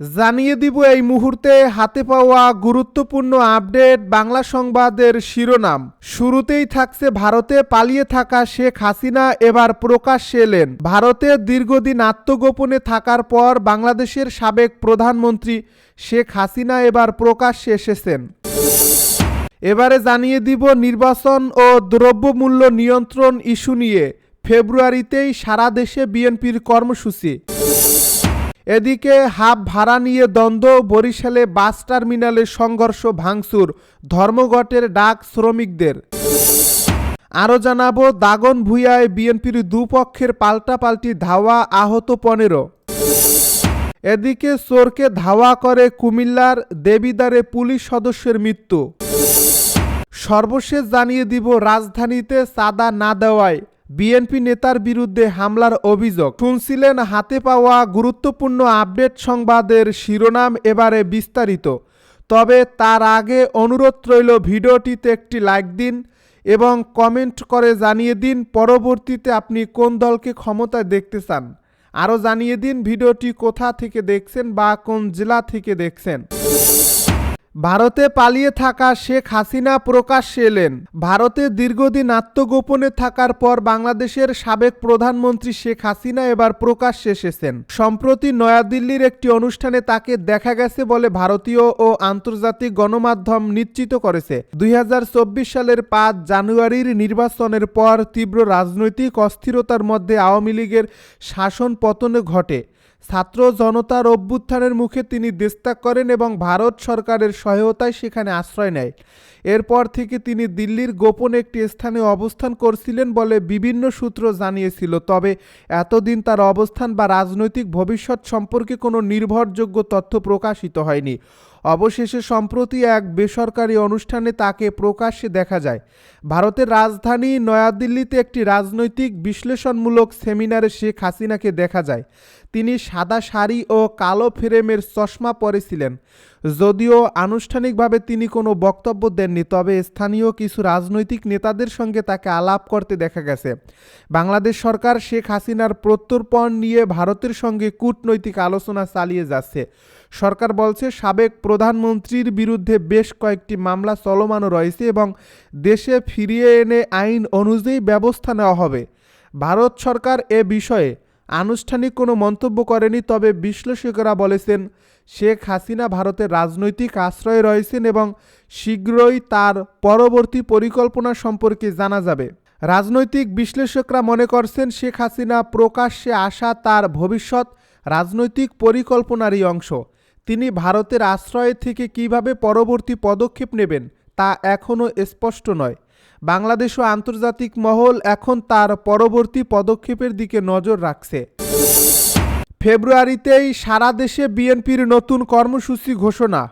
জানিয়ে দিব এই মুহূর্তে হাতে পাওয়া গুরুত্বপূর্ণ আপডেট বাংলা সংবাদের শিরোনাম। শুরুতেই থাকছে ভারতে পালিয়ে থাকা শেখ হাসিনা, এবার প্রকাশ্যে এলেন। ভারতে দীর্ঘদিন আত্মগোপনে থাকার পর বাংলাদেশের সাবেক প্রধানমন্ত্রী শেখ হাসিনা এবার প্রকাশ্যে এসেছেন। এবারে জানিয়ে দিব নির্বাচন ও দ্রব্যমূল্য নিয়ন্ত্রণ ইস্যু নিয়ে। ফেব্রুয়ারিতেই সারা দেশে বিএনপির কর্মসূচি। এদিকে হাব ভাড়া নিয়ে দ্বন্দ্ব, বরিশালে বাস টার্মিনালে সংঘর্ষ ভাঙচুর, ধর্মঘটের ডাক শ্রমিকদের। আরও জানাব, দাগন ভুইয়ায় বিএনপির দুপক্ষের পাল্টাপাল্টি ধাওয়া আহত পনেরো। এদিকে চোরকে ধাওয়া করে কুমিল্লার দেবিদারে পুলিশ সদস্যের মৃত্যু। সর্বশেষ জানিয়ে দিব, রাজধানীতে চাঁদা না দেওয়ায়। বিএনপি নেতার বিরুদ্ধে হামলার অভিযোগ। শুনছিলেন হাতে পাওয়া গুরুত্বপূর্ণ আপডেট সংবাদের শিরোনাম এবারে বিস্তারিত। তবে তার আগে অনুরোধ রইল ভিডিওটিতে একটি লাইক দিন এবং কমেন্ট করে জানিয়ে দিন পরবর্তীতে আপনি কোন দলকে ক্ষমতায় দেখতে চান। আরও জানিয়ে দিন ভিডিওটি কোথা থেকে দেখছেন বা কোন জেলা থেকে দেখছেন। ভারতে পালিয়ে থাকা শেখ হাসিনা প্রকাশ্যে এলেন। ভারতে দীর্ঘদিন আত্মগোপনে থাকার পর বাংলাদেশের সাবেক প্রধানমন্ত্রী শেখ হাসিনা এবার প্রকাশ্যে এসেছেন। সম্প্রতি নয়াদিল্লির একটি অনুষ্ঠানে তাকে দেখা গেছে বলে ভারতীয় ও আন্তর্জাতিক গণমাধ্যম নিশ্চিত করেছে। দুই হাজার চব্বিশ সালের পাঁচ জানুয়ারির নির্বাচনের পর তীব্র রাজনৈতিক অস্থিরতার মধ্যে আওয়ামী লীগের শাসন পতন ঘটে। ছাত্র জনতার অভ্যুত্থানের মুখে তিনি দেশত্যাগ করেন এবং ভারত সরকারের সহায়তায় সেখানে আশ্রয় নেয়। এরপর থেকে তিনি দিল্লির গোপন একটি স্থানে অবস্থান করছিলেন বলে বিভিন্ন সূত্র জানিয়েছিল। তবে এতদিন তার অবস্থান বা রাজনৈতিক ভবিষ্যৎ সম্পর্কে কোনো নির্ভরযোগ্য তথ্য প্রকাশিত হয়নি। অবশেষে সম্প্রতি এক বেসরকারি অনুষ্ঠানে তাকে প্রকাশ্যে দেখা যায়। ভারতের রাজধানী নয়াদিল্লিতে একটি রাজনৈতিক বিশ্লেষণমূলক সেমিনারে শেখ হাসিনাকে দেখা যায়। তিনি সাদা শাড়ি ও কালো ফ্রেমের চশমা পরেছিলেন। যদিও আনুষ্ঠানিকভাবে তিনি কোনো বক্তব্য দেননি, তবে স্থানীয় কিছু রাজনৈতিক নেতাদের সঙ্গে তাকে আলাপ করতে দেখা গেছে। বাংলাদেশ সরকার শেখ হাসিনার প্রত্যর্পণ নিয়ে ভারতের সঙ্গে কূটনৈতিক আলোচনা চালিয়ে যাচ্ছে। সরকার বলছে, সাবেক প্রধানমন্ত্রীর বিরুদ্ধে বেশ কয়েকটি মামলা চলমানও রয়েছে এবং দেশে ফিরিয়ে এনে আইন অনুযায়ী ব্যবস্থা নেওয়া হবে। ভারত সরকার এ বিষয়ে আনুষ্ঠানিক কোনো মন্তব্য করেনি, তবে বিশ্লেষকেরা বলেছেন, শেখ হাসিনা ভারতের রাজনৈতিক আশ্রয়ে রয়েছেন এবং শীঘ্রই তার পরবর্তী পরিকল্পনা সম্পর্কে জানা যাবে। রাজনৈতিক বিশ্লেষকরা মনে করছেন, শেখ হাসিনা প্রকাশ্যে আসা তার ভবিষ্যৎ রাজনৈতিক পরিকল্পনারই অংশ। তিনি ভারতের আশ্রয় থেকে কীভাবে পরবর্তী পদক্ষেপ নেবেন তা এখনও স্পষ্ট নয়। বাংলাদেশ ও আন্তর্জাতিক মহল এখন তার পরবর্তী পদক্ষেপের দিকে নজর রাখছে। ফেব্রুয়ারিতেই সারা দেশে বিএনপির নতুন কর্মসূচি ঘোষণা।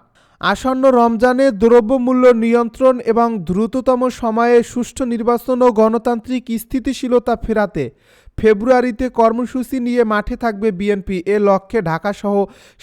আসন্ন রমজানে দ্রব্যমূল্য নিয়ন্ত্রণ এবং দ্রুততম সময়ে সুষ্ঠু নির্বাচন ও গণতান্ত্রিক স্থিতিশীলতা ফেরাতে ফেব্রুয়ারিতে কর্মসূচি নিয়ে মাঠে থাকবে বিএনপি। এ লক্ষ্যে ঢাকাসহ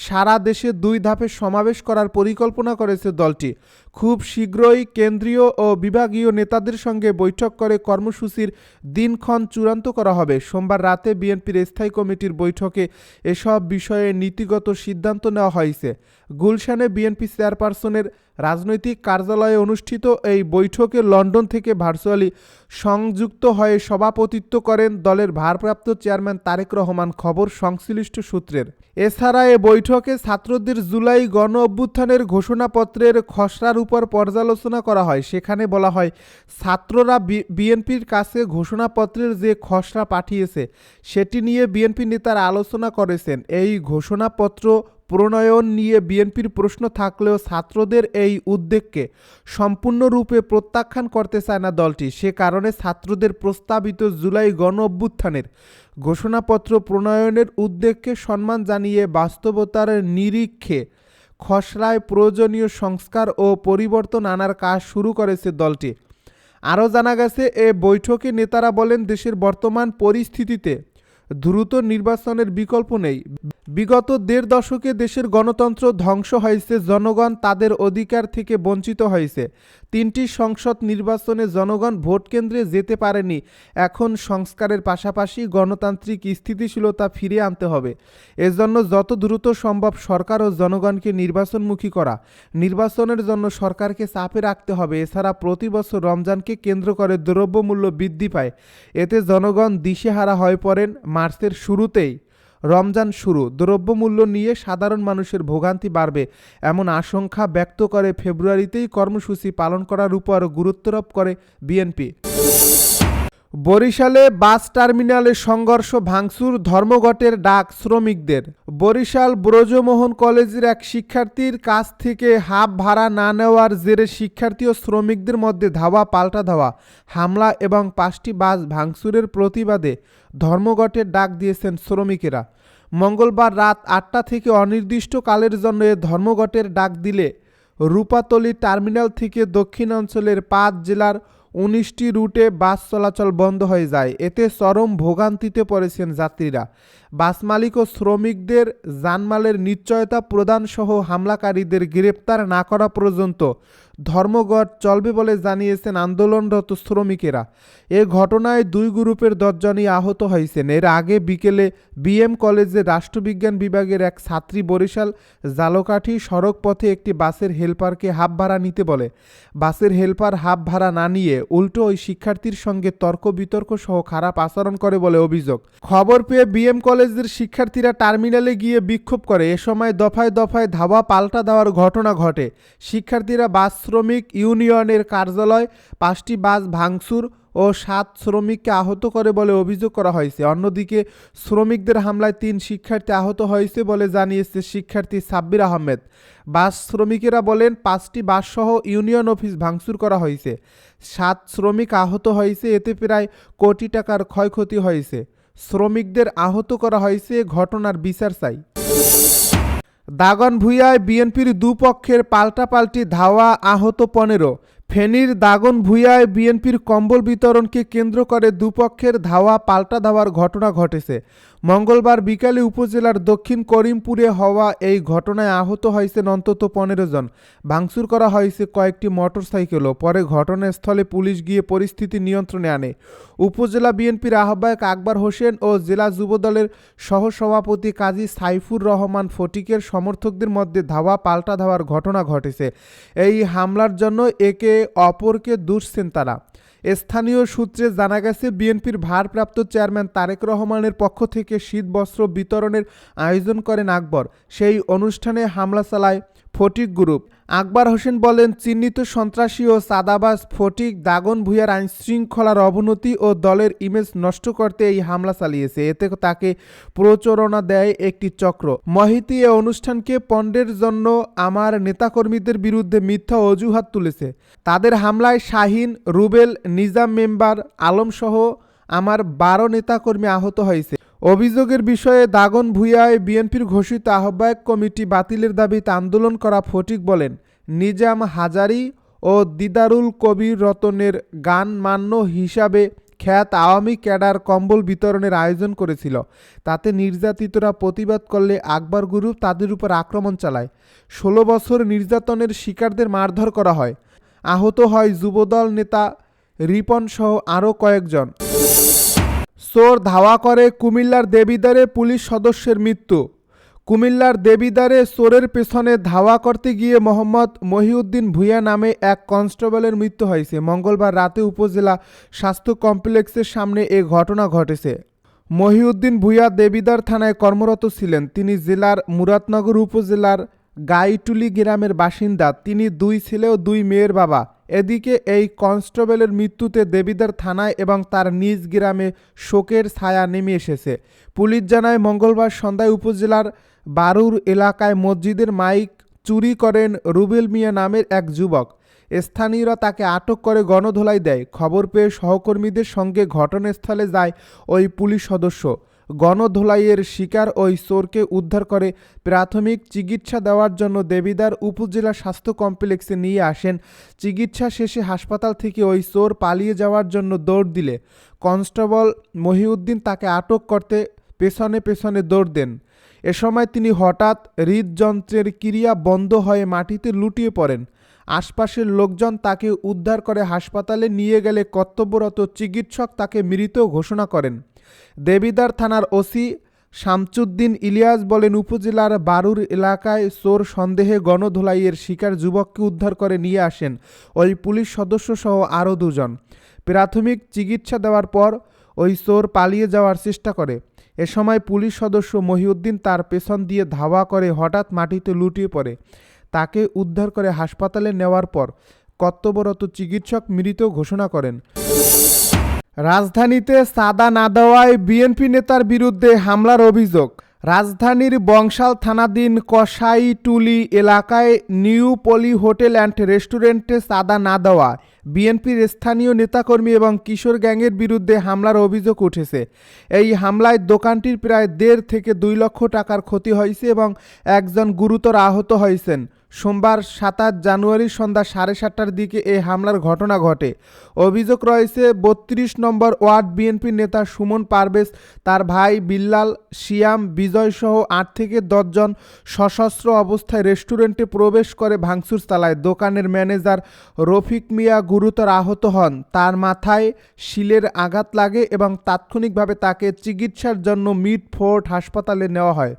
সারা দেশে দুই ধাপে সমাবেশ করার পরিকল্পনা করেছে দলটি। খুব শীঘ্রই কেন্দ্রীয় ও বিভাগীয় নেতাদের সঙ্গে বৈঠক করে কর্মসূচির দিনক্ষণ চূড়ান্ত করা হবে। সোমবার রাতে বিএনপির স্থায়ী কমিটির বৈঠকে এসব বিষয়ে নীতিগত সিদ্ধান্ত নেওয়া হয়েছে। গুলশানে বিএনপি চেয়ারপারসনের রাজনৈতিক কার্যালয়ে অনুষ্ঠিত এই বৈঠকে লন্ডন থেকে ভার্চুয়ালি সংযুক্ত হয়ে সভাপতিত্ব করেন দলের ভারপ্রাপ্ত চেয়ারম্যান তারেক রহমান, খবর সংশ্লিষ্ট সূত্রের। এছাড়া এ বৈঠকে ছাত্রদের জুলাই গণ অভ্যুত্থানের ঘোষণাপত্রের খসড়ার উপর পর্যালোচনা করা হয়। সেখানে বলা হয়, ছাত্ররা বিএনপির কাছে ঘোষণাপত্রের যে খসড়া পাঠিয়েছে, সেটি নিয়ে বিএনপি নেতারা আলোচনা করেছেন। এই ঘোষণাপত্র প্রণয়ন নিয়ে বিএনপির প্রশ্ন থাকলেও ছাত্রদের এই উদ্বেগকে সম্পূর্ণরূপে প্রত্যাখ্যান করতে চায় না দলটি। সে কারণে ছাত্রদের প্রস্তাবিত জুলাই গণ অভ্যুত্থানের ঘোষণাপত্র প্রণয়নের উদ্বেগকে সম্মান জানিয়ে বাস্তবতার নিরীক্ষে খসড়ায় প্রয়োজনীয় সংস্কার ও পরিবর্তন আনার কাজ শুরু করেছে দলটি। আরও জানা গেছে, এ বৈঠকে নেতারা বলেন, দেশের বর্তমান পরিস্থিতিতে দ্রুত নির্বাচনের বিকল্প নেই। বিগত দেড় দশকে দেশের গণতন্ত্র ধ্বংস হয়েছে, জনগণ তাদের অধিকার থেকে বঞ্চিত হয়েছে। তিনটি সংসদ নির্বাচনে জনগণ ভোট কেন্দ্রে যেতে পারেনি। এখন সংস্কারের পাশাপাশি গণতান্ত্রিক স্থিতিশীলতা ফিরিয়ে আনতে হবে। এজন্য যত দ্রুত সম্ভব সরকার ও জনগণকে নির্বাচনমুখী করা। নির্বাচনের জন্য সরকারকে চাপে রাখতে হবে। এছাড়া প্রতি বছর রমজানকে কেন্দ্র করে দ্রব্যমূল্য বৃদ্ধি পায়। এতে জনগণ দিশেহারা হয়ে পড়েন মার্চের শুরুতেই। রমজান শুরু। দ্রব্যমূল্য নিয়ে সাধারণ মানুষের ভোগান্তি বাড়বে এমন আশঙ্কা ব্যক্ত করে ফেব্রুয়ারিতেই কর্মসূচি পালন করার উপর গুরুত্বারোপ করে বিএনপি। বরিশালে বাস টার্মিনালে সংঘর্ষ ভাঙচুর, ধর্মঘটের ডাক শ্রমিকদের। বরিশাল ব্রজমোহন কলেজের এক শিক্ষার্থীর কাছ থেকে হাফ ভাড়া না নেওয়ার জেরে শিক্ষার্থী ও শ্রমিকদের মধ্যে ধাওয়া, পাল্টা ধাওয়া, হামলা এবং পাঁচটি বাস ভাঙচুরের প্রতিবাদে ধর্মঘটের ডাক দিয়েছেন শ্রমিকেরা। মঙ্গলবার রাত আটটা থেকে অনির্দিষ্টকালের জন্য এ ধর্মঘটের ডাক দিলে রূপাতলি টার্মিনাল থেকে দক্ষিণাঞ্চলের পাঁচ জেলার উনিশটি রুটে বাস চলাচল বন্ধ হয়ে যায়। এতে চরম ভোগান্তিতে পড়েছেন যাত্রীরা। বাস মালিক ও শ্রমিকদের জানমালের নিশ্চয়তা প্রদানসহ হামলাকারীদের গ্রেপ্তার না করা পর্যন্ত ধর্মঘট চলবে বলে জানিয়েছেন আন্দোলনরত শ্রমিকেরা। এ ঘটনায় দুই গ্রুপের দশজনই আহত হয়েছেন। এর আগে বিকেলে বিএম কলেজে রাষ্ট্রবিজ্ঞান বিভাগের এক ছাত্রী বরিশাল জালকাঠি সড়ক পথে একটি বাসের হেলপারকে হাফ ভাড়া নিতে বলে। বাসের হেলপার হাফ ভাড়া না নিয়ে উল্টো ওই শিক্ষার্থীর সঙ্গে তর্ক বিতর্ক সহ খারাপ আচরণ করে বলে অভিযোগ। খবর পেয়ে বিএম কলেজের শিক্ষার্থীরা টার্মিনালে গিয়ে বিক্ষোভ করে। এ সময় দফায় দফায় ধাওয়া পাল্টা দেওয়ার ঘটনা ঘটে। শিক্ষার্থীরা বাস শ্রমিক ইউনিয়নের কার্যালয়, পাঁচটি বাস ভাঙচুর ও সাত শ্রমিককে আহত করে বলে অভিযোগ করা হয়েছে। অন্যদিকে, শ্রমিকদের হামলায় তিন শিক্ষার্থী আহত হয়েছে বলে জানিয়েছে শিক্ষার্থী সাব্বির আহমেদ। বাস শ্রমিকেরা বলেন, পাঁচটি বাসসহ ইউনিয়ন অফিস ভাঙচুর করা হয়েছে। সাত শ্রমিক আহত হয়েছে, এতে প্রায় কোটি টাকার ক্ষয়ক্ষতি হয়েছে। শ্রমিকদের আহত করা হয়েছে ঘটনার বিচার চাই। দাগন ভুইয়ায় বিএনপির দুপক্ষের পাল্টাপাল্টি ধাওয়া আহত পনেরো। ফেনীর দাগন ভুইয়ায় বিএনপির কম্বল বিতরণকে কেন্দ্র করে দুপক্ষের ধাওয়া পাল্টা ধাওয়ার ঘটনা ঘটেছে। মঙ্গলবার বিকালে উপজেলার দক্ষিণ করিমপুরে হওয়া এই ঘটনায় আহত হয়েছেন অন্তত পনেরো জন। ভাঙচুর করা হয়েছে কয়েকটি মোটরসাইকেলও। পরে ঘটনাস্থলে পুলিশ গিয়ে পরিস্থিতি নিয়ন্ত্রণে আনে। উপজেলা বিএনপির আহ্বায়ক আকবর হোসেন ও জেলা যুবদলের সহসভাপতি কাজী সাইফুর রহমান ফটিকের সমর্থকদের মধ্যে ধাওয়া পাল্টা ধাওয়ার ঘটনা ঘটেছে। এই হামলার জন্য একে অপরকে দুষছেন তারা। স্থানীয় সূত্রে জানা গেছে, বিএনপির ভারপ্রাপ্ত চেয়ারম্যান তারেক রহমানের পক্ষ থেকে শীতবস্ত্র বিতরণের আয়োজন করেন আকবর। সেই অনুষ্ঠানে হামলা চালায় ফটিক গ্রুপ। আকবর হোসেন বলেন, চিহ্নিত সন্ত্রাসী ও সাদাবাস ফটিক দাগন ভুঁইয়ার আইন শৃঙ্খলার অবনতি ও দলের ইমেজ নষ্ট করতে এই হামলা চালিয়েছে। এতে তাকে প্রচারণা দেয় একটি চক্র। মহিতি এ অনুষ্ঠানকে পণ্ডের জন্য আমার নেতাকর্মীদের বিরুদ্ধে মিথ্যা অজুহাত তুলেছে। তাদের হামলায় শাহিন, রুবেল, নিজাম মেম্বার, আলমসহ আমার বারো নেতাকর্মী আহত হয়েছে। অভিযোগের বিষয়ে দাগন ভুইয়ায় বিএনপির ঘোষিত আহ্বায়ক কমিটি বাতিলের দাবিতে আন্দোলন করা ফটিক বলেন, নিজাম হাজারি ও দিদারুল কবির রতনের গান মান্য হিসাবে খ্যাত আওয়ামী ক্যাডার কম্বল বিতরণের আয়োজন করেছিল। তাতে নির্যাতিতরা প্রতিবাদ করলে আকবর গ্রুপ তাদের উপর আক্রমণ চালায়। ষোলো বছর নির্যাতনের শিকারদের মারধর করা হয়। আহত হয় যুবদল নেতা রিপন সহ আরও কয়েকজন। চোর ধাওয়া করে কুমিল্লার দেবিদারে পুলিশ সদস্যের মৃত্যু। কুমিল্লার দেবিদারে চোরের পেছনে ধাওয়া করতে গিয়ে মোহাম্মদ মহিউদ্দিন ভুইয়া নামে এক কনস্টেবলের মৃত্যু হয়েছে। মঙ্গলবার রাতে উপজেলা স্বাস্থ্য কমপ্লেক্সের সামনে এ ঘটনা ঘটেছে। মহিউদ্দিন ভুইয়া দেবিদার থানায় কর্মরত ছিলেন। তিনি জেলার মুরাদনগর উপজেলার গাইটুলি গ্রামের বাসিন্দা। তিনি দুই ছেলে ও দুই মেয়ের বাবা। এদিকে এই কনস্টেবলের মৃত্যুতে দেবিদার থানায় এবং তার নিজ গ্রামে শোকের ছায়া নেমে এসেছে। পুলিশ জানায়, মঙ্গলবার সন্ধ্যায় উপজেলার বারুর এলাকায় মসজিদের মাইক চুরি করেন রুবেল মিয়া নামের এক যুবক। স্থানীয়রা তাকে আটক করে গণধোলাই দেয়। খবর পেয়ে সহকর্মীদের সঙ্গে ঘটনাস্থলে যায় ওই পুলিশ সদস্য। গণধোলাইয়ের শিকার ওই চোরকে উদ্ধার করে। প্রাথমিক চিকিৎসা দেওয়ার জন্য দেবিদার উপজেলা স্বাস্থ্য কমপ্লেক্সে নিয়ে আসেন। চিকিৎসা শেষে হাসপাতাল থেকে ওই চোর পালিয়ে যাওয়ার জন্য দৌড় দিলে। কনস্টেবল মহিউদ্দিন তাকে আটক করতে পেছনে পেছনে দৌড় দেন। এ সময় তিনি হঠাৎ হৃদযন্ত্রের ক্রিয়া বন্ধ হয়ে মাটিতে লুটিয়ে পড়েন। আশপাশের লোকজন তাকে উদ্ধার করে হাসপাতালে নিয়ে গেলে কর্তব্যরত চিকিৎসক তাকে মৃত ঘোষণা করেন। দেবিদার থানার ওসি শামচুদ্দিন ইলিয়াস বলেন, উপজেলার বারুর এলাকায় চোর সন্দেহে গণধোলাইয়ের শিকার যুবককে উদ্ধার করে নিয়ে আসেন ওই পুলিশ সদস্য সহ আরও দুজন। প্রাথমিক চিকিৎসা দেওয়ার পর ওই চোর পালিয়ে যাওয়ার চেষ্টা করে। এ সময় পুলিশ সদস্য মহিউদ্দিন তার পেছন দিয়ে ধাওয়া করে হঠাৎ মাটিতে লুটিয়ে পড়ে। তাকে উদ্ধার করে হাসপাতালে নেওয়ার পর কর্তব্যরত চিকিৎসক মৃত ঘোষণা করেন। রাজধানীতে সাদা না দেওয়ায় বিএনপি নেতার বিরুদ্ধে হামলার অভিযোগ। রাজধানীর বংশাল থানাধীন কসাইটুলি এলাকায় নিউ পলি হোটেল অ্যান্ড রেস্টুরেন্টে সাদা না দেওয়া বিএনপির স্থানীয় নেতাকর্মী এবং কিশোর গ্যাংয়ের বিরুদ্ধে হামলার অভিযোগ উঠেছে। এই হামলায় দোকানটির প্রায় দেড় থেকে দুই লক্ষ টাকার ক্ষতি হয়েছে এবং একজন গুরুতর আহত হয়েছেন। সোমবার সাতাশ জানুয়ারি সন্ধ্যা সাড়ে সাতটার দিকে এই হামলার ঘটনা ঘটে। অভিযোগ রয়েছে, বত্রিশ নম্বর ওয়ার্ড বিএনপি নেতা সুমন পারভেজ, তার ভাই বিল্লাল, শিয়াম, বিজয় সহ আট থেকে দশজন সশস্ত্র অবস্থায় রেস্টুরেন্টে প্রবেশ করে ভাঙচুর চালায়। দোকানের ম্যানেজার রফিক মিয়া গুরুতর আহত হন। তার মাথায় শিলের আঘাত লাগে এবং তাৎক্ষণিকভাবে তাকে চিকিৎসার জন্য মিড ফোর্ট হাসপাতালে নেওয়া হয়।